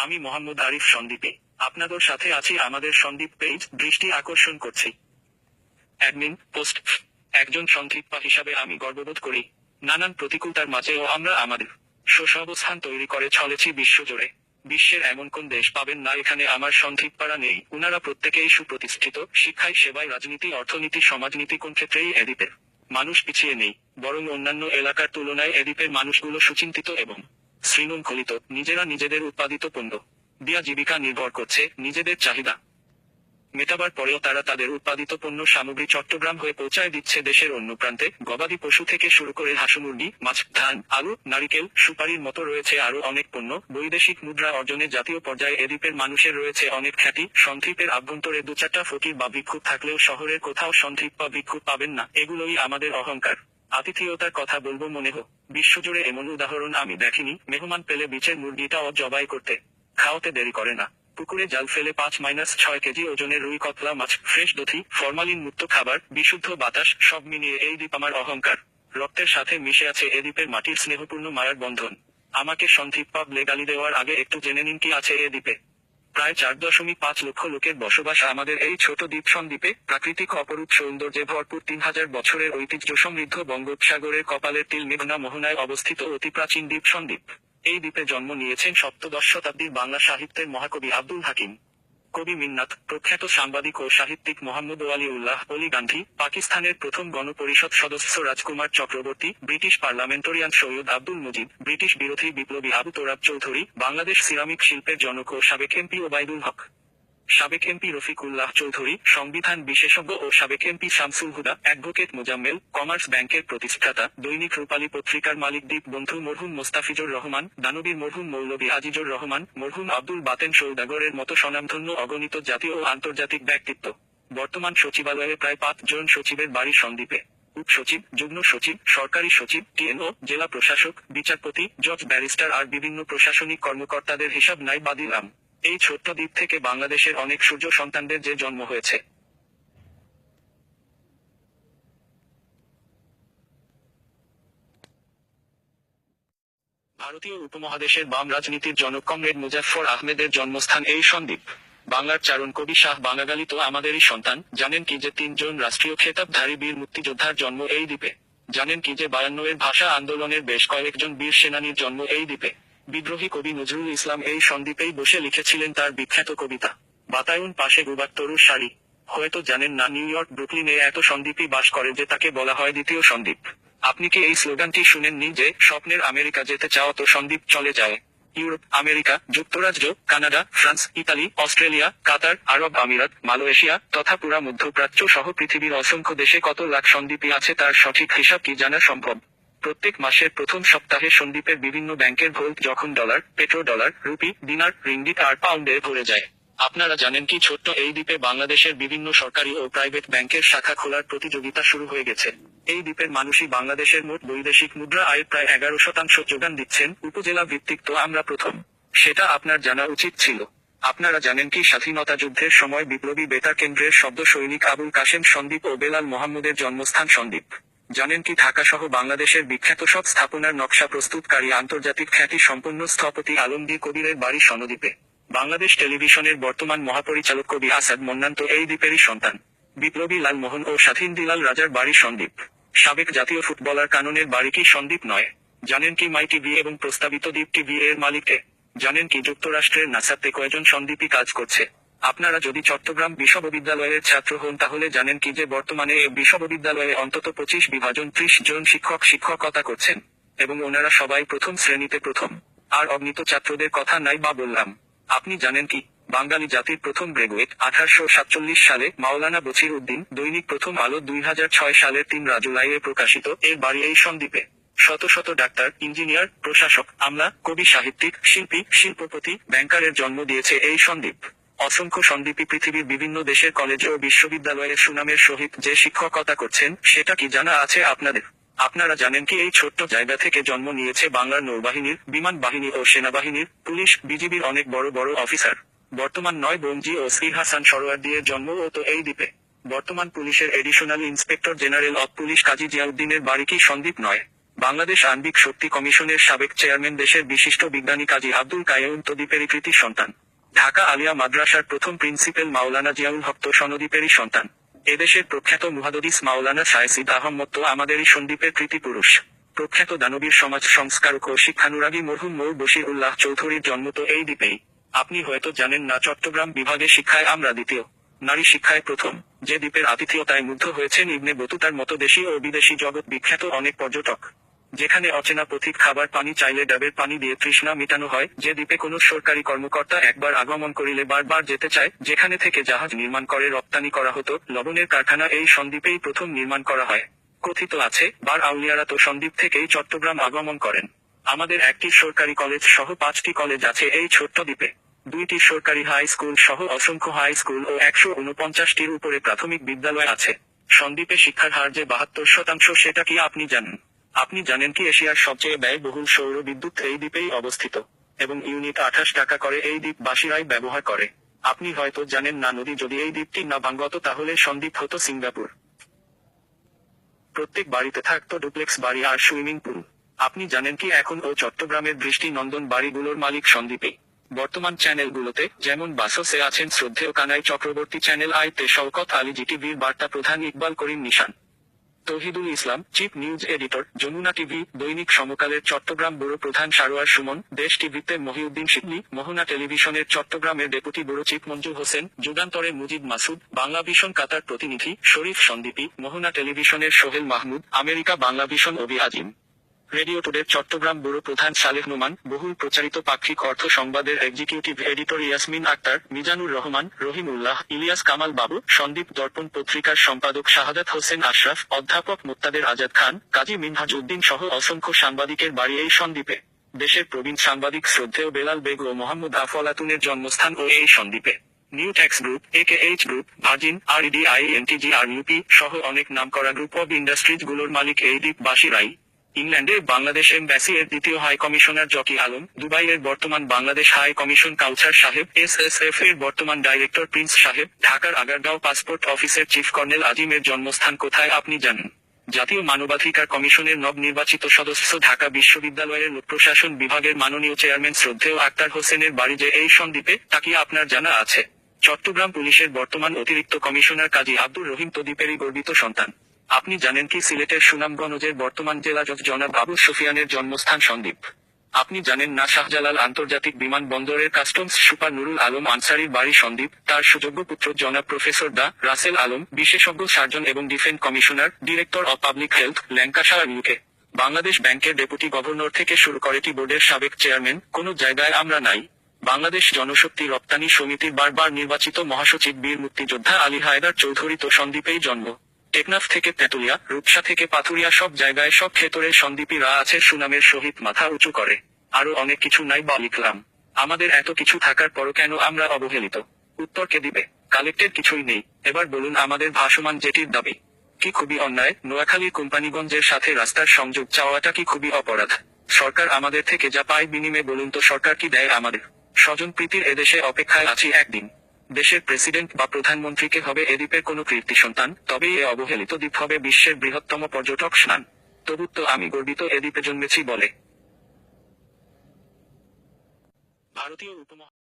আমি মোহাম্মদ আরিফ সন্দীপে। আপনাদের সাথে আছি আমাদের সন্দীপ পেজ দৃষ্টি আকর্ষণ করছি। Admin, post. একজন সংক্ষিপ্পা হিসাবে আমি গর্ববোধ করি। নানান প্রতিকূলতার মাঝেও আমরা আমাদের সুসংস্থান তৈরি করে চলেছি বিশ্বজুড়ে বিশ্বের এমন কোন দেশ পাবেন না এখানে আমার সন্ধিপাড়া নেই। উনারা প্রত্যেকেই সুপ্রতিষ্ঠিত, শিক্ষায় সেবায়, রাজনীতি, অর্থনীতি, সমাজনীতি কোন ক্ষেত্রেই এদিপের মানুষ পিছিয়ে নেই। বরং অন্যান্য এলাকার তুলনায় এদিপের মানুষগুলো সুচিন্তিত এবং শৃঙ্খলিত নিজেরা নিজেদের উৎপাদিত পণ্য দিয়া জীবিকা নির্ভর করছে নিজেদের চাহিদা। মেটাবার পরেও তারা তাদের উৎপাদিত পণ্য সামগ্রী চট্টগ্রাম হয়ে পৌঁছায় দিচ্ছে দেশের অন্য প্রান্তে। গবাদি পশু থেকে শুরু করে হাঁসু, মুরগি, মাছ, ধান, আলু, নারিকেল, সুপারির মতো রয়েছে আরও অনেক পণ্য। বৈদেশিক মুদ্রা অর্জনে জাতীয় পর্যায়ে এদ্বীপের মানুষের রয়েছে অনেক খ্যাতি। সন্দ্বীপের আভ্যন্তরে দু চারটা ফকির বা ভিক্ষুক থাকলেও শহরের কোথাও সন্দ্বীপ বা ভিক্ষুক পাবেন না। এগুলোই আমাদের অহংকার। আতিথেয়তার কথা বলব মনে হোক। বিশ্বজুড়ে এমন উদাহরণ আমি দেখিনি। মেহমান পেলে বিচের মুরগিটাও জবাই করতে, খাওয়াতে দেরি করে না। পুকুরে জাল ফেলে পাঁচ মাইনাস ছয় কেজি ওজনের রুই কতলা মাছ, ফ্রেশ দধি, ফরমালিন মুক্ত খাবার, বিশুদ্ধ বাতাস, সব মিলিয়ে এই দ্বীপ আমার অহংকার। রক্তের সাথে মিশে আছে এ দ্বীপের মাটির স্নেহপূর্ণ মায়ার বন্ধন। আমাকে সন্ধিপ পাব লেগালি দেওয়ার আগে একটু জেনে নিন কি আছে এ দ্বীপে। প্রায় চার দশমিক পাঁচ লক্ষ লোকের বসবাস আমাদের এই ছোট দ্বীপ সন্দ্বীপে প্রাকৃতিক অপরূপ সৌন্দর্যে ভরপুর তিন হাজার বছরের ঐতিহ্য সমৃদ্ধ বঙ্গোপসাগরের কপালের তিল মেঘনা মোহনায় অবস্থিত অতি প্রাচীন দ্বীপ সন্দ্বীপ এই দ্বীপে জন্ম নিয়েছেন সপ্তদশ শতাব্দীর বাংলা সাহিত্যের মহাকবি আব্দুল হাকিম। কবি মিন্নাত, প্রখ্যাত সাংবাদিক ও সাহিত্যিক মোহাম্মদ ওয়ালি উল্লাহ অলি গান্ধী, পাকিস্তানের প্রথম গণপরিষদ সদস্য Rajkumar Chakraborty, British parliamentarian Syed Abdul Mujib British বিরোধী বিপ্লবী আবু তোরাব চৌধুরী, বাংলাদেশ সিরামিক শিল্পের জনক ও সাবেক এমপি ওবায়দুল হক। সাবেক এমপি রফিকুল্লাহ চৌধুরী, সংবিধান বিশেষজ্ঞ ও সাবেক MP Shamsul Huda, advocate Mozammel, commerce ব্যাংকের প্রতিষ্ঠাতা, দৈনিক রূপালী পত্রিকার মালিক দ্বীপ বন্ধু, মরহুম মোস্তাফিজুর রহমান, দানবীর মরহুম মৌলভী আজিজুর রহমান, মরহুম আব্দুল বাতেন সৌদাগরের মতো স্বনামধন্য অগণিত জাতীয় ও আন্তর্জাতিক ব্যক্তিত্ব। বর্তমান সচিবালয়ে প্রায় পাঁচ জন সচিবের বাড়ি সন্দ্বীপে। উপ সচিব, যুগ্ম সচিব, সরকারি সচিব, টিএনও, জেলা প্রশাসক, বিচারপতি, জজ, ব্যারিস্টার আর বিভিন্ন প্রশাসনিক কর্মকর্তাদের হিসাব নাই বাদিলাম এই ছোট্ট দ্বীপ থেকে বাংলাদেশের অনেক সূর্য সন্তানদের যে জন্ম হয়েছে। ভারতীয় উপমহাদেশের বাম রাজনীতির জনক কমরেড মুজাফফর আহমেদের জন্মস্থান এই সন্দ্বীপ। বাংলার চারণ কবি শাহ বাঙালি তো আমাদেরই সন্তান। জানেন কি যে তিনজন রাষ্ট্রীয় খেতাবধারী বীর মুক্তিযোদ্ধার জন্ম এই দ্বীপে। জানেন কি যে বায়ান্নয়ের ভাষা আন্দোলনের বেশ কয়েকজন বীর সেনানীর জন্ম এই দ্বীপে। বিদ্রোহী কবি নজরুল ইসলাম এই সন্দ্বীপেই বসে লিখেছিলেন তার বিখ্যাত কবিতা, বাতায়ন পাশে গুবার তরুর শাড়ি হয়তো জানেন না, নিউ ইয়র্ক, ব্রুকলিনে এত সন্দ্বীপই বাস করে যে তাকে বলা হয় দ্বিতীয় সন্দ্বীপ। আপনি কি এই স্লোগানটি শুনেননি যে, স্বপ্নের আমেরিকা যেতে চাও তো সন্দ্বীপ চলে যায়। ইউরোপ, আমেরিকা, যুক্তরাজ্য, Canada, France, Italy, Australia, Qatar, আরব আমিরাত, মালয়েশিয়া তথা পুরা মধ্যপ্রাচ্য সহ পৃথিবীর অসংখ্য দেশে কত লাখ সন্দ্বীপী আছে তার সঠিক হিসাব কি জানা সম্ভব? প্রত্যেক মাসের প্রথম সপ্তাহে সন্দ্বীপের বিভিন্ন ব্যাংকের ভোল্ট যখন dollar, petro dollar, rupee, dinar, ringgit আর পাউন্ডে ভরে যায়। আপনারা জানেন কি ছোট্ট এই দ্বীপে বাংলাদেশের বিভিন্ন সরকারি ও প্রাইভেট ব্যাংকের শাখা খোলার প্রতিযোগিতা শুরু হয়ে গেছে। এই দ্বীপের মানুষই বাংলাদেশের মোট বৈদেশিক মুদ্রা আয়ের প্রায় এগারো শতাংশ যোগান দিচ্ছেন, উপজেলা ভিত্তিক তো আমরা প্রথম। সেটা আপনার জানা উচিত ছিল। আপনারা জানেন কি স্বাধীনতা যুদ্ধের সময় বিপ্লবী বেতার কেন্দ্রের শব্দ সৈনিক আবুল কাশেম সন্দীপ ও বেলাল মোহাম্মদের জন্মস্থান সন্দীপ। জানেন কি, ঢাকা সহ বাংলাদেশের বিখ্যাত সব স্থাপনার নকশা প্রস্তুতকারী আন্তর্জাতিক খ্যাতি সম্পন্ন স্থপতি আলমগীর কবিরের বাড়ি সনদ্বীপে। বাংলাদেশ টেলিভিশনের বর্তমান মহাপরিচালক কবি আসাদ মন্নান তো এই দ্বীপেরই সন্তান। বিপ্লবী লালমোহন ও স্বাধীন দিলাল রাজার বাড়ি সন্দ্বীপ। সাবেক জাতীয় ফুটবলার কাননের বাড়ি কি সন্দ্বীপ নয়? জানেন কি, মাই টিভি এবং প্রস্তাবিত দ্বীপ টিভি এর মালিককে জানেন কি, যুক্তরাষ্ট্রের নাসাতে কয়জন সন্দ্বীপী কাজ করছে? আপনারা যদি চট্টগ্রাম বিশ্ববিদ্যালয়ের ছাত্র হন, তাহলে জানেন কি যে বর্তমানে এ বিশ্ববিদ্যালয়ে অন্তত পঁচিশ বিভাজন ত্রিশ জন শিক্ষক, শিক্ষকতা করছেন এবং ওনারা সবাই প্রথম শ্রেণীতে প্রথম। আর অগ্নিত ছাত্রদের কথা নাই বা বললাম। আপনি জানেন কি, বাঙালি জাতির প্রথম গ্রেগুয়েট আঠারোশো সাতচল্লিশ সালে মাওলানা বছির উদ্দিন দৈনিক প্রথম আলো দুই হাজার ছয় সালের তিন রাজুলাইয়ে প্রকাশিত এর বাড়ি এই সন্দ্বীপে। শত শত ডাক্তার, ইঞ্জিনিয়ার, প্রশাসক, আমলা, কবি, সাহিত্যিক, শিল্পী, শিল্পপতি, ব্যাংকারের জন্ম দিয়েছে এই সন্দ্বীপ। অসংখ্য সন্দ্বীপী পৃথিবীর বিভিন্ন দেশের কলেজ ও বিশ্ববিদ্যালয়ের সুনামের সহিত যে শিক্ষকতা করছেন, সেটা কি জানা আছে আপনাদের? আপনারা জানেন কি এই ছোট্ট জায়গা থেকে জন্ম নিয়েছে বাংলার নৌবাহিনীর, বিমান বাহিনী ও সেনাবাহিনীর, পুলিশ, বিজিবির অনেক বড় বড় অফিসার। বর্তমান নয় বমজি ও শ্রী হাসান সরোয়ার দিয়ে জন্ম ও তো এই দ্বীপে। বর্তমান পুলিশের additional inspector general of police Kazi জিয়াউদ্দিনের বাড়ি কি সন্দীপ নয়? বাংলাদেশ আণবিক শক্তি কমিশনের সাবেক চেয়ারম্যান দেশের বিশিষ্ট বিজ্ঞানী কাজী আব্দুল কায়েম তদ্বীপেরই কৃতি সন্তান। ঢাকা আলিয়া মাদ্রাসার প্রথম প্রিন্সিপাল মাওলানা জিয়াউল হক তো সনদীপেরই সন্তান। এদেশের প্রখ্যাত মুহাদদিস মাওলানা সায়েসিদ আহমদ তো আমাদেরই সন্দীপের কৃতি পুরুষ। প্রখ্যাত দানবীর সমাজ সংস্কারক ও শিক্ষানুরাগী মরহুম মৌ বশির উল্লাহ চৌধুরীর জন্ম তো এই দ্বীপেই। আপনি হয়তো জানেন না, চট্টগ্রাম বিভাগে শিক্ষায় আমরা দ্বিতীয়। নারী শিক্ষায় প্রথম। যে দ্বীপের আতিথেয়তায় মুগ্ধ হয়েছেন ইবনে বতুতার মতো দেশি ও বিদেশি জগৎ বিখ্যাত অনেক পর্যটক। যেখানে অচেনা পথিক খাবার পানি চাইলে ডাবের পানি দিয়ে তৃষ্ণা মেটানো হয়, যে দ্বীপে কোনো সরকারি কর্মকর্তা একবার আগমন করিলে বারবার যেতে চায়, যেখানে থেকে জাহাজ নির্মাণ করে রপ্তানি করা হতো। লবণের কারখানা এই সন্দ্বীপেই প্রথম নির্মাণ করা হয়। কথিত আছে, বার আউলিয়ারা তো সন্দ্বীপ থেকেই চট্টগ্রাম আগমন করেন। আমাদের একটি সরকারি কলেজ সহ পাঁচটি কলেজ আছে এই ছোট্ট দ্বীপে। দুইটি সরকারি হাই স্কুল সহ অসংখ্য হাই স্কুল ও একশো উনপঞ্চাশটির উপরে প্রাথমিক বিদ্যালয় আছে। সন্দ্বীপে শিক্ষার হার যে বাহাত্তর শতাংশ সেটা কি আপনি জানেন? আপনি জানেন কি এশিয়ার সবচেয়ে ব্যয়বহুল সৌর বিদ্যুৎ এই দ্বীপেই অবস্থিত, এবং ইউনিট আঠাশ টাকা করে এই দ্বীপবাসীরাই ব্যবহার করে। আপনি হয়তো জানেন না, নদী যদি এই দ্বীপটি না ভাঙ্গত তাহলে সন্দ্বীপ হতো সিঙ্গাপুর। প্রত্যেক বাড়িতে থাকতো ডুপ্লেক্স বাড়ি আর সুইমিং পুল। আপনি জানেন কি এখন ও চট্টগ্রামের দৃষ্টি নন্দন বাড়িগুলোর মালিক সন্দ্বীপে। বর্তমান চ্যানেলগুলোতে যেমন বাসসে আছেন শ্রদ্ধেয় কানাই চক্রবর্তী চ্যানেল আইতে শওকত আলী জিটিভির বার্তা প্রধান Iqbal Karim Nishan. Tauhidul Islam, chief news editor, Jamuna TV, দৈনিক সমকালের চট্টগ্রাম ব্যুরো প্রধান সারোয়ার সুমন, দেশ টিভিতে মহিউদ্দিন শিবলি মোহনা টেলিভিশনের চট্টগ্রামের deputy bureau chief Manjur Hossain, যুগান্তরে Mujib Masud, Bangla vision Qatar প্রতিনিধি শরীফ সন্দীপী, মোহনা টেলিভিশনের সোহেল মাহমুদ, আমেরিকা বাংলা ভিশন অবি আজিম রেডিও টুডের চট্টগ্রাম ব্যুরো প্রধান সালেহ নোমান, বহুল প্রচারিত পাক্ষিক অর্থ সংবাদের এক্সিকিউটিভ এডিটর ইয়াসমিন আক্তার, মিজানুর রহমান রহিম উল্লাহ ইলিয়াস কামাল বাবু, সন্দীপ দর্পণ পত্রিকার সম্পাদক শাহাদাত হোসেন আশরাফ, অধ্যাপক মোত্তাদের আজাদ খান, কাজী মিনহাজ উদ্দিন সহ অসংখ্য সাংবাদিকের বাড়ি এই সন্দ্বীপে দেশের প্রবীণ সাংবাদিক শ্রদ্ধেয় বেলাল বেগ ও মোহাম্মদ আফলাতুনের জন্মস্থান ও এই সন্দ্বীপে new tax group A K H group Virgin আর আই এনটিজি আর ইউপি সহ অনেক নামকরা গ্রুপ অব ইন্ডাস্ট্রিজগুলোর মালিক এই দ্বীপবাসীরাই ইংল্যান্ডে বাংলাদেশ এম্বাসি এর দ্বিতীয় হাই কমিশনার জকি আলম, দুবাইয়ের বর্তমান বাংলাদেশ হাই কমিশন কাউচার সাহেব এস এস এফ এর বর্তমান ডাইরেক্টর প্রিন্স সাহেব, ঢাকার আগারগাঁও পাসপোর্ট অফিসের চিফ কর্নেল আজিমের জন্মস্থান কোথায় আপনি জানেন? জাতীয় মানবাধিকার কমিশনের নবনির্বাচিত সদস্য ঢাকা বিশ্ববিদ্যালয়ের লোকপ্রশাসন বিভাগের মাননীয় চেয়ারম্যান শ্রদ্ধেয় আক্তার হোসেনের বাড়ি যে এই সন্দ্বীপে, তা কি আপনার জানা আছে? চট্টগ্রাম পুলিশের বর্তমান অতিরিক্ত কমিশনার কাজী আব্দুর রহিম তদ্বীপেরই গর্বিত সন্তান। আপনি জানেন কি সিলেটের সুনামগঞ্জের বর্তমান জেলা জজ জনাব আবু সুফিয়ানের জন্মস্থান সন্দ্বীপ। আপনি জানেন না শাহজালাল আন্তর্জাতিক বিমানবন্দরের কাস্টমস সুপার নুরুল আলম আনসারির বাড়ি সন্দ্বীপ। তার সুযোগ্য পুত্র জনাব প্রফেসর দা রাসেল আলম, বিশেষজ্ঞ সার্জন এবং defence commissioner, director of public health Lancashire UK Bangladesh ব্যাংকের ডেপুটি গভর্নর থেকে শুরু করে টি বোর্ডের সাবেক চেয়ারম্যান, কোনো জায়গায় আমরা নাই। বাংলাদেশ জনশক্তি রপ্তানি সমিতির বারবার নির্বাচিত মহাসচিব বীর মুক্তিযোদ্ধা আলী হায়দার চৌধুরী তো সন্দ্বীপেই জন্ম। টেকনাফ থেকে তেতুলিয়া, রূপসা থেকে পাথুরিয়া সব জায়গায় সব ক্ষেত্রে সন্দীপীরা আছে সুনামের সহিত মাথা উঁচু করে। আরও অনেক কিছু নাই বা লিখলাম। আমাদের এত কিছু থাকার পরও কেন আমরা অবহেলিত? উত্তর কে দিবে? কালেক্টেড কিছুই নেই। এবার বলুন আমাদের ভাসমান জেটির দাবি। কি খুবই অন্যায়? নোয়াখালীর কোম্পানিগঞ্জের সাথে রাস্তার সংযোগ চাওয়াটা কি খুবই অপরাধ? সরকার আমাদের থেকে যা পায় বিনিময়ে বলুন তো সরকার কি দেয় আমাদের? স্বজন প্রীতির এদেশে অপেক্ষায় আছি একদিন। দেশের প্রেসিডেন্ট বা প্রধানমন্ত্রীকে হবে এ দ্বীপের কোনো কীর্তি সন্তান তবে এ অবহেলিত দ্বীপ হবে বিশ্বের বৃহত্তম পর্যটক স্নান তবু তো আমি গর্বিত এ দ্বীপে জন্মেছি বলে। ভারতীয় উপমহা